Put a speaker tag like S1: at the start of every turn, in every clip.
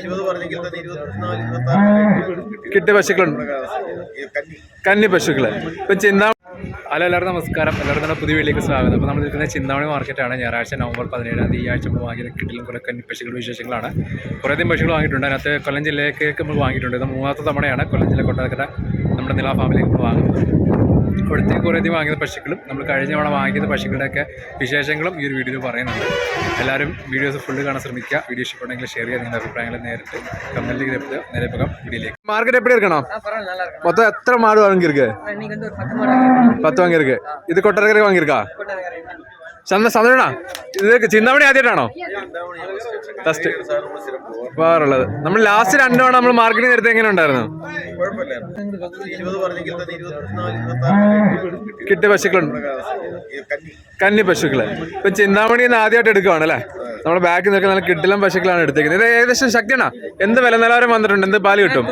S1: ഇരുപത് പറഞ്ഞെങ്കിൽ തന്നെ ഇരുപത്തിനാല് ഇരുപത്തി
S2: കിട്ടിയ പശുക്കളുണ്ട്.
S1: കന്നി.
S2: പശുക്കൾ. ഇപ്പൊ ചിന്താ അല്ല എല്ലാവരും നമസ്കാരം. എല്ലാവരും തന്നെ പുതിയ വീട്ടിലേക്ക് സ്വാഗതം. അപ്പോൾ നമ്മൾ നിൽക്കുന്ന ചിന്താമണി മാർക്കറ്റാണ്. ഞായറാഴ്ച നവംബർ പതിനേഴാം തീയതി ഈ ആഴ്ച നമ്മൾ വാങ്ങിയത് കിട്ടിലും കുറേ കന്നി പശുക്കളുടെ വിശേഷങ്ങളാണ്. കുറേ അധികം പശുക്കൾ വാങ്ങിയിട്ടുണ്ട്. അതിനകത്ത് കൊല്ലം ജില്ലയിലേക്ക് നമ്മൾ വാങ്ങിയിട്ടുണ്ട്. ഇത് മൂന്നാമത്തെ തവണയാണ് കൊല്ലം ജില്ല കൊട്ടാരക്കര നമ്മുടെ നില ഫാമിലേക്ക് നമ്മൾ വാങ്ങുന്നത്. ഇവിടുത്തെ കുറേ അധികം വാങ്ങിയ പശുക്കളും നമ്മൾ കഴിഞ്ഞ തവണ വാങ്ങിയത് പശുക്കളുടെയൊക്കെ വിശേഷങ്ങളും ഈ ഒരു വീഡിയോയിൽ പറയുന്നുണ്ട്. എല്ലാവരും വീഡിയോസ് ഫുള്ള് കാണാൻ ശ്രമിക്കുക. വീഡിയോ ഇഷ്ടപ്പെട്ടെങ്കിൽ ഷെയർ ചെയ്യുക നിങ്ങളുടെ അഭിപ്രായങ്ങൾ നേരിട്ട് കമ്മലിലേക്ക് എത്തുക നേരെ പോകാം വീഡിയോയിലേക്ക്. മാർക്കറ്റ് എപ്പോഴും
S3: ഇരിക്കണം മൊത്തം എത്ര മാട് വാങ്ങിയിരിക്കേ?
S2: പത്ത് വാങ്ങിയിരിക്കേ. ഇത് കൊട്ടരക്കര വാങ്ങിയിരിക്കുക ചന്ദ്രനാ ഇത് ചിന്താമണി ആദ്യമായിട്ടാണോ? ഫസ്റ്റ് പോകാറുള്ളത് നമ്മൾ ലാസ്റ്റ് രണ്ടു തവണ നമ്മൾ മാർക്കറ്റിംഗ് നേരത്തെ എങ്ങനെ ഉണ്ടായിരുന്നു? കിട്ടിയ പശുക്കളുണ്ട്
S1: കന്നി
S2: പശുക്കൾ. ഇപ്പൊ ചിന്താമണി ഇന്ന് ആദ്യമായിട്ട് എടുക്കുവാണ് അല്ലേ? നമ്മുടെ ബാക്കിൽ നിൽക്കുന്ന നല്ല കിട്ടിലും പശുക്കളാണ് എടുത്തേക്കുന്നത്. ഇത് ഏകദേശം ശക്തിയാണോ? എന്ത് വില നിലവാരം വന്നിട്ടുണ്ട്? എന്ത് പാൽ കിട്ടും?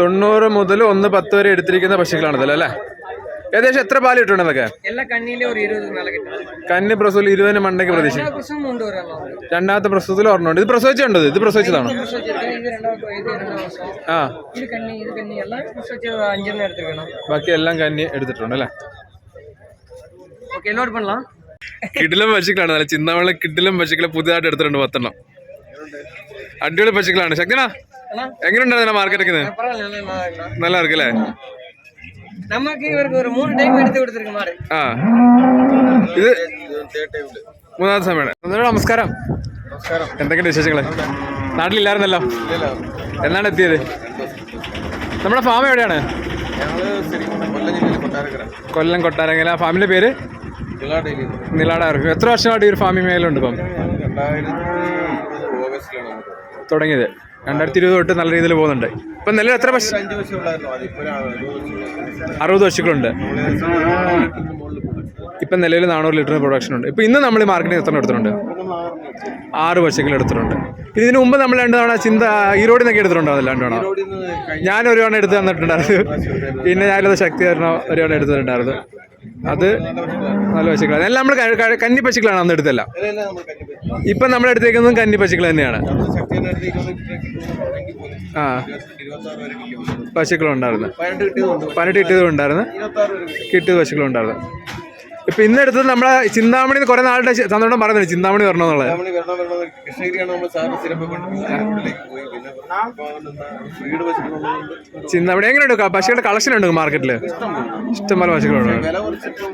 S2: തൊണ്ണൂറ് മുതൽ ഒന്ന് പത്ത് വരെ എടുത്തിരിക്കുന്ന പശുക്കളാണല്ലോ അല്ലേ? ഏകദേശം എത്ര
S3: പാൽ കിട്ടുന്നുണ്ട്
S2: കന്നി പ്രസവത്തിൽ ഇരുപതിന് മണ്ടയ്ക്ക് പ്രതീക്ഷ രണ്ടാമത്തെ പ്രസവത്തിൽ ഓർമ്മയുണ്ട് ഇത് പ്രസവിച്ചുണ്ടോ ഇത്? പ്രസവിച്ചതാണ്? ബാക്കി എല്ലാം കന്നി എടുത്തിട്ടുണ്ട് അല്ലെ? കിടിലം പശുക്കളാണ്. നല്ല ചിന്താവള കിടിലം പശുക്കളെ പുതിയതായിട്ട് എടുത്തിട്ടുണ്ട് പത്തെണ്ണം. അടിപൊളി പശുക്കളാണ്. ശക്തിനാ എങ്ങനെയുണ്ടായിരുന്നു
S3: മാർക്കറ്റ്
S2: നല്ല ഇറക്കല്ലേ
S3: நமக்கு இவருக்கு ஒரு மூணு டைம் எடுத்து கொடுத்துருக்கு மாடு
S2: ആ ഇത്
S1: തേർഡ് ടൈമില്
S2: മൂന്നാമത്തെ സമയമാണ് ഒന്നുകൂടെ നമസ്കാരം
S1: നമസ്കാരം
S2: എന്തൊക്കെയുണ്ട് വിശേഷങ്ങള് നാട്ടിലില്ലായിരുന്നല്ലോ
S1: ഇല്ലല്ലോ
S2: എന്നാണ് എത്തിയത് നമ്മുടെ ഫാം എവിടെയാണ്
S1: ഞങ്ങള് ശരിക്കും കൊല്ലം ജില്ലയിൽ കൊട്ടാരക്കര
S2: കൊല്ലം കൊട്ടാരങ്കല ആ ഫാമിന്റെ പേര്
S1: ജില്ലാ ഡെയിലി
S2: നിലാടാർ എത്ര വർഷമായിട്ട് ഈ ഒരു ഫാമിംഗ് മേലുണ്ട് ഇപ്പം
S1: രണ്ടായിരത്തി ഇരുപത് ഓഗസ്റ്റിലാണ് നമുക്ക്
S2: തുടങ്ങിയത് രണ്ടായിരത്തി ഇരുപത് തൊട്ട് നല്ല രീതിയിൽ പോകുന്നുണ്ട്. ഇപ്പം നിലവിൽ എത്ര പശു
S1: അറുപത്
S2: പശുക്കളുണ്ട്. ഇപ്പം നിലവിൽ നാനൂറ് ലിറ്റർ പ്രൊഡക്ഷൻ ഉണ്ട്. ഇപ്പം ഇന്ന് നമ്മൾ മാർക്കറ്റിൽ എത്ര എടുത്തിട്ടുണ്ട്? ആറ് പശുക്കൾ എടുത്തിട്ടുണ്ട്. ഇതിനു മുമ്പ് നമ്മൾ രണ്ട് തവണ ചിന്ത ഈരോടിൽ നിന്നൊക്കെ എടുത്തിട്ടുണ്ടോ? അതല്ല രണ്ട് തവണ.
S1: ഞാനൊരു
S2: ഞാൻ ഒരു തവണ എടുത്ത് തന്നിട്ടുണ്ടായിരുന്നു. പിന്നെ ഞാനത് ശക്തി തരണ ഒരു തവണ എടുത്തിട്ടുണ്ടായിരുന്നു അത് നല്ല പശുക്കളാണ്. എല്ലാം നമ്മൾ കന്നി പശുക്കളാണ് അന്ന് എടുത്തല്ല ഇപ്പം നമ്മൾ എടുത്തേക്കുന്നതും കന്നി പശുക്കൾ തന്നെയാണ്. ആ. പശുക്കളുണ്ടായിരുന്നു.
S1: പതിനെട്ട്
S2: കിട്ടിയതും ഉണ്ടായിരുന്നു. കിട്ടിയത് പശുക്കളുണ്ടായിരുന്നു. ഇപ്പം ഇന്ന് എടുത്തത് നമ്മളെ ചിന്താമണി കുറെ നാളുടെ സന്തോഷം പറയുന്നുണ്ട്. ചിന്താമണി വരണമെന്നുള്ളത്
S1: നമ്മൾ വരണം വരണം കൃഷ്ണഗിരിയാണ് നമ്മൾ സാറിന് സ്ഥിരം പോയിക്കൊണ്ടിരിക്കുന്നത് പോയി. പിന്നെ വീട്
S2: ചിന്താമണി എങ്ങനെയുണ്ട്? പശുക്കളുടെ കളക്ഷൻ ഉണ്ട് മാർക്കറ്റിൽ ഇഷ്ടംപോലെ പശുക്കളുണ്ട്.
S1: വില കുറച്ചിട്ടും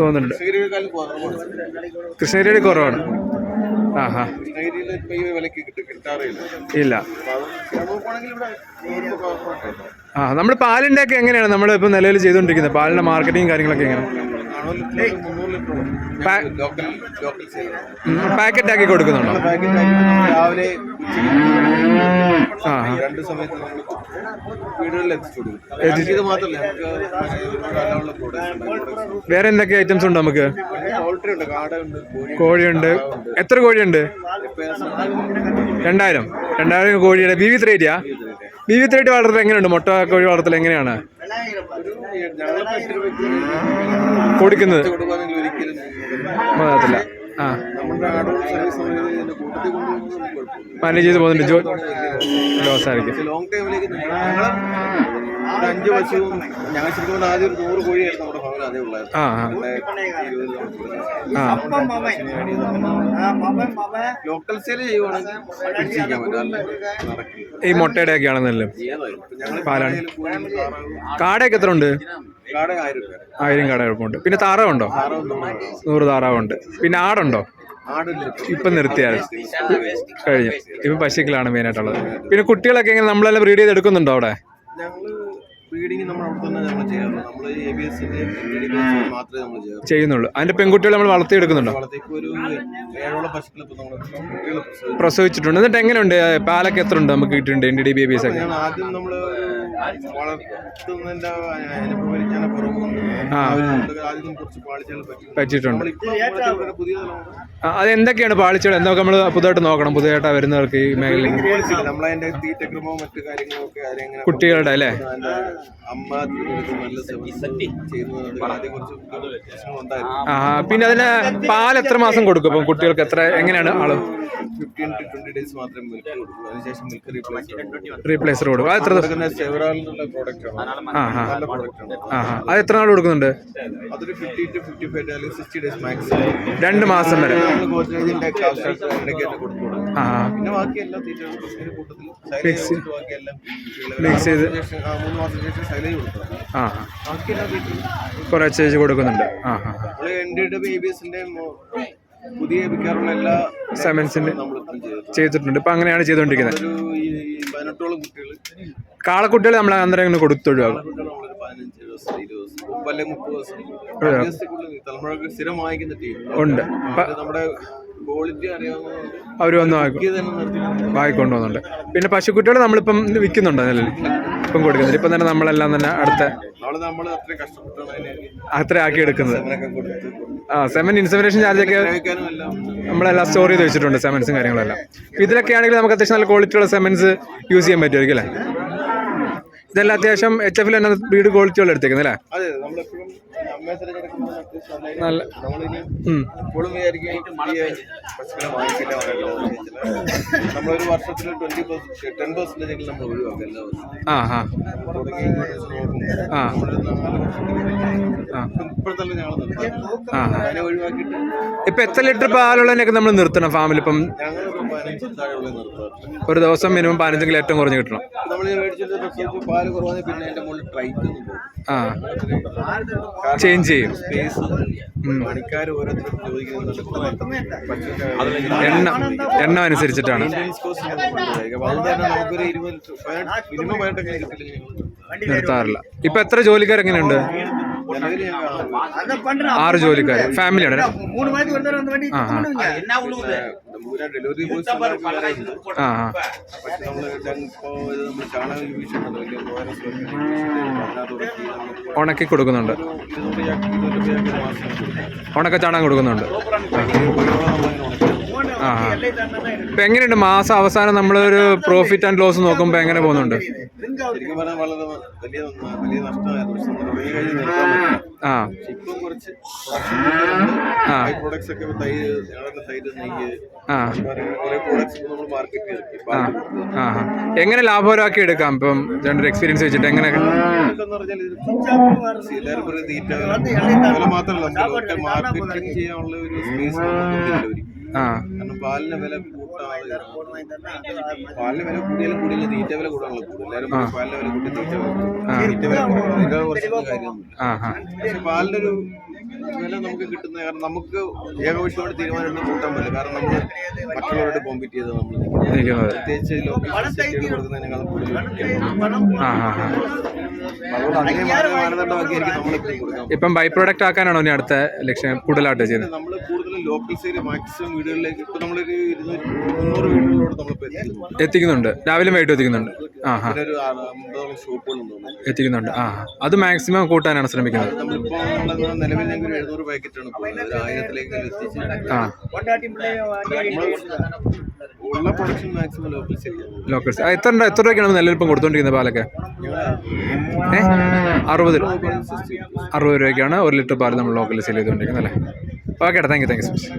S2: തോന്നുന്നുണ്ട്. കൃഷ്ണഗിരിയുടെ കുറവാണ്.
S1: ഇപ്പൊ
S2: ഇല്ല. ആ നമ്മൾ പാലിന്റെ ഒക്കെ എങ്ങനെയാണ്? നമ്മൾ ഇപ്പോൾ നിലവിൽ ചെയ്തുകൊണ്ടിരിക്കുന്നത്. പാലിന്റെ മാർക്കറ്റിംഗ് കാര്യങ്ങളൊക്കെ എങ്ങനെ പാക്കറ്റ് ആക്കി കൊടുക്കുന്നുണ്ടോ.
S1: രാവിലെ രണ്ട് സമയത്ത് വീടുകളിൽ എത്തിച്ചു ഇത് മാത്രമല്ല
S2: വേറെ എന്തൊക്കെ ഐറ്റംസ് ഉണ്ട് നമുക്ക്? കോഴിയുണ്ട് എത്ര കോഴിയുണ്ട്? രണ്ടായിരം. രണ്ടായിരം കോഴിയുടെ ബി വി ത്രേറ്റിയാ ബി വി ത്രേറ്റ് വളർത്തൽ എങ്ങനെയുണ്ട്? മുട്ട കോഴി വളർത്തൽ എങ്ങനെയാണ്? കൊടുക്കുന്നത്. അതല്ല. മാനേജ് ചെയ്ത് പോകുന്നുണ്ട്. ജോ ലോസ് ആയിരിക്കും.
S1: ലോങ് ടൈമിലേക്ക് അഞ്ച് വർഷവും ഞങ്ങൾ ശരിക്കും ആദ്യം ഒരു നൂറ് കോഴിയായിരുന്നു നമ്മുടെ ഭവനം അതേ ഉള്ളായിരുന്നു. ലോക്കൽ സെയിൽ ചെയ്യുവാണെങ്കിൽ
S2: ഈ മുട്ടയുടെ ഒക്കെ ആണെന്നല്ലേ പാലാണ്. കാടയൊക്കെ എത്ര ഉണ്ട്
S1: ആയിരം രൂപ
S2: ആയിരം കാട കുഴപ്പമുണ്ട് പിന്നെ താറാവുണ്ടോ? നൂറ് താറാവുണ്ട്. പിന്നെ ആടുണ്ടോ? ഇപ്പൊ നിർത്തിയാൽ കഴിഞ്ഞു. ഇപ്പം പശുക്കളാണ് മെയിനായിട്ടുള്ളത് പിന്നെ കുട്ടികളൊക്കെ എങ്ങനെ നമ്മളെല്ലാം ബ്രീഡ് ചെയ്ത് എടുക്കുന്നുണ്ടോ അവിടെ?
S1: ബി
S2: ചെയ്യുന്നുള്ളൂ. അതിന്റെ പെൺകുട്ടികളെ നമ്മൾ വളർത്തിയെടുക്കുന്നുണ്ടോ? പ്രസവിച്ചിട്ടുണ്ട്. എന്നിട്ട് എങ്ങനെയുണ്ട്? പാലൊക്കെ എത്ര ഉണ്ട് നമുക്ക് കിട്ടിയിട്ടുണ്ട്. എൻ ഡി ഡി ബി ഒക്കെ.
S1: ആദ്യം നമ്മൾ വളർത്തുന്നതിന്റെ അനുഭവ പരിജ്ഞാന
S2: പറ്റിയിട്ടുണ്ട്. അത് എന്തൊക്കെയാണ് പാളിച്ചകൾ? എന്തൊക്കെ നമ്മൾ പുതുതായിട്ട് നോക്കണം പുതുതായിട്ട് വരുന്നവർക്ക് ഈ മേഖലയിൽ?
S1: ആരെങ്ങനെ
S2: കുട്ടികളുടെ അല്ലേ? പിന്നെ അതിന് പാൽ എത്ര മാസം കൊടുക്കും? ഇപ്പം കുട്ടികൾക്ക് എത്ര എങ്ങനെയാണ്
S1: ആൾ?
S2: റീപ്ലേസർ കൊടുക്കും. എത്ര അത് എത്ര നാൾ കൊടുക്കുന്നുണ്ട്?
S1: അതൊരു ഫിഫ്റ്റി ടു ഫിഫ്റ്റി ഫൈവ് അല്ലെങ്കിൽ സിക്സ്റ്റി ഡേയ്സ് മാക്സ്
S2: രണ്ട് മാസം വരെ.
S1: കൊറേ
S2: ആ.
S1: പിന്നെ ബാക്കി എല്ലാ കൂട്ടത്തിൽ
S2: ചെയ്ത്.
S1: മൂന്ന് മാസത്തിന് ശേഷം സൈലേജ് കൊടുക്കും.
S2: ആ
S1: ബാക്കി എല്ലാ
S2: ചേച്ചി കൊടുക്കുന്നുണ്ട്. ആ ആ
S1: പുതിയ എല്ലാ
S2: സെമൻസിന്റെ ചെയ്തിട്ടുണ്ട്. ഇപ്പൊ അങ്ങനെയാണ് ചെയ്തുകൊണ്ടിരിക്കുന്നത്.
S1: കുട്ടികൾ
S2: കാളക്കുട്ടികൾ നമ്മൾ അന്നേരം കൊടുത്തൊഴിവാകും
S1: ദിവസം ഇരുപത് ദിവസം അല്ലെങ്കിൽ മുപ്പത് ദിവസം? തലമുറയ്ക്ക് സ്ഥിരം വാങ്ങിക്കുന്ന ടീം
S2: ഉണ്ട്
S1: നമ്മുടെ ക്വാളിറ്റി അറിയാവുന്നതുകൊണ്ട്
S2: അവർ വന്ന് വാങ്ങിക്കും
S1: ഇത്
S2: വാങ്ങിക്കൊണ്ട് പോകുന്നുണ്ട് പിന്നെ പശുക്കുട്ടികൾ നമ്മളിപ്പം വിൽക്കുന്നുണ്ട് നിലവിൽ. ഇപ്പം കൊടുക്കുന്നില്ല ഇപ്പം തന്നെ നമ്മളെല്ലാം തന്നെ അടുത്ത അത്ര ആക്കി എടുക്കുന്നത്. ആ സെമൻ ഇൻസമിനേഷൻ ചാർജ്
S1: ഒക്കെ എല്ലാം
S2: നമ്മളെല്ലാം സ്റ്റോർ ചെയ്ത് വെച്ചിട്ടുണ്ട് സെമൻസും കാര്യങ്ങളെല്ലാം. ഇപ്പം ഇതിലൊക്കെ ആണെങ്കിൽ നമുക്ക് അത്യാവശ്യം നല്ല ക്വാളിറ്റിയുള്ള സെമൻസ് യൂസ് ചെയ്യാൻ പറ്റുമായിരിക്കും അല്ലേ? ഇതെല്ലാം അത്യാവശ്യം എച്ച് എഫിൽ തന്നെ വീട് ക്വാളിറ്റിയുള്ള എടുത്തേക്കുന്നത് അല്ലേ
S1: നല്ല. നമ്മളൊരു വർഷത്തിൽ ട്വന്റി പെർസെന്റ് ടെൻ പെർസെന്റേജ് എങ്കിലും നമ്മൾ ഒഴിവാക്കും എല്ലാ വർഷവും. ഒഴിവാക്കിയിട്ട്
S2: എത്ര ലിറ്റർ പാലുള്ളതിനൊക്കെ നമ്മൾ നിർത്തണം ഫാമിൽ ഇപ്പം? ഒരു ദിവസം മിനിമം പതിനഞ്ചെങ്കിലും ഏറ്റവും കുറഞ്ഞു കിട്ടണം.
S1: നമ്മൾ മേടിച്ചിട്ട് പാൽ കുറവാണെങ്കിൽ പിന്നെ അതിന്റെ മുകളിൽ ട്രൈറ്റ് ഒന്നും പോകും.
S2: ആ. ചേഞ്ച് ചെയ്യും.
S1: പണിക്കാർ ഓരോരുത്തരും ചോദിക്കുന്നത്
S2: എണ്ണ എണ്ണ അനുസരിച്ചിട്ടാണ്. നിർത്താറില്ല. ഇപ്പൊ എത്ര ജോലിക്കാർ എങ്ങനെയുണ്ട്? ആറ് ജോലിക്കാർ ഫാമിലിയാണ്
S1: ഡെലിവറി ബോയ്സ് വേറെ ഉണ്ട്
S2: ആ ആ.
S1: പക്ഷെ നമ്മൾ ഇപ്പോൾ ഇത് നമ്മൾ ചാണകം യൂസ് ചെയ്യുന്നുണ്ട് വലിയ വൈറസ് അതിനകത്ത്
S2: ഉണക്കി കൊടുക്കുന്നുണ്ട്.
S1: ഇരുന്നൂറ് ഇരുന്നൂറ് മാസം
S2: ഉണക്ക ചാണകം കൊടുക്കുന്നുണ്ട് ആ ഇപ്പൊ എങ്ങനെയുണ്ട് മാസം അവസാനം നമ്മളൊരു പ്രോഫിറ്റ് ആൻഡ് ലോസ് നോക്കുമ്പോ എങ്ങനെ പോകുന്നുണ്ട്?
S1: ശരിക്കും പറഞ്ഞാൽ വളരെ വലിയ ന- വലിയ നഷ്ടമായിരുന്നു. പക്ഷെ നമ്മൾ ഉപയോഗം കഴിഞ്ഞ് നിർത്താൻ പറ്റില്ല
S2: ആ.
S1: പക്ഷെ ഇപ്പം കുറച്ച്
S2: ആ.
S1: പ്രോഡക്ട്സ് ഒക്കെ തൈ ഞങ്ങളുടെ തൈര് നെയ്യ്
S2: ആ.
S1: കുറെ പ്രോഡക്ട്സ് നമ്മൾ മാർക്കറ്റ് ചെയ്തു
S2: ആ. ആ ആ. എങ്ങനെ ലാഭകരമാക്കി എടുക്കാം? ഇപ്പം രണ്ടൊരു എക്സ്പീരിയൻസ് വെച്ചിട്ട് എങ്ങനെ
S1: എന്ന് പറഞ്ഞാൽ ഇത് എല്ലാവരും പറയും തീറ്റ വില മാത്രമല്ല നമുക്ക് മാർക്കറ്റിംഗ് ചെയ്യാനുള്ള ഒരു സ്പേസ് ഒരിക്കലും കാരണം പാലിന് വില കൂട്ടാതെ പാലിന് വില കൂടിയാലും കൂടിയില്ല തീറ്റ വില കൂടാനുള്ള കൂടും എല്ലാവരും പാലിന് വില കൂട്ടി തീറ്റ വില. തീറ്റ വില കുറച്ചൊന്നും കാര്യമൊന്നുമില്ല. പക്ഷെ പാലിന്റെ ഒരു വില നമുക്ക് കിട്ടുന്ന കാരണം നമുക്ക് ഏകപക്ഷമായിട്ട് തീരുമാനമെടുത്ത് കൂട്ടാൻ പറ്റില്ല. കാരണം നമ്മൾ മറ്റുള്ളവരോട് കോമ്പീറ്റ് ചെയ്ത് നമ്മൾ പ്രത്യേകിച്ച് ലോക്കൽ കൊടുക്കുന്നതിനേക്കാൾ കൂടുതൽ
S2: ഇപ്പം ബൈ പ്രോഡക്റ്റ് ആക്കാനാണോ ഇനി അടുത്ത ലക്ഷ്യം കൂടുതലായിട്ട് ചെയ്യുന്നത്?
S1: നമ്മൾ കൂടുതലും ലോക്കൽ സൈഡ് മാക്സിമം വീടുകളിലേക്ക് ഇപ്പൊ നമ്മളൊരു ഇരുന്നൂറ് വീടുകളിലോട് നമ്മൾ
S2: എത്തിക്കുന്നുണ്ട്. രാവിലെ വൈകിട്ട് എത്തിക്കുന്നുണ്ട്. ആ എത്തിക്കുന്നുണ്ട്. ആ അത് മാക്സിമം കൂട്ടാനാണ് ശ്രമിക്കുന്നത്.
S1: ആയിരത്തിലേക്ക് ഉള്ള production maximum local side
S2: locals എത്ര എത്ര രൂപയ്ക്കാണ് നിലവിൽ ഇപ്പം കൊടുത്തോണ്ടിരിക്കുന്നത് പാലൊക്കെ? ഏ? അറുപത് രൂപ അറുപത് രൂപയ്ക്കാണ് ഒരു ലിറ്റർ പാൽ നമ്മൾ ലോക്കലിൽ സെയിൽ ചെയ്തുകൊണ്ടിരിക്കുന്നത് അല്ലേ? Okay thank you thank you so much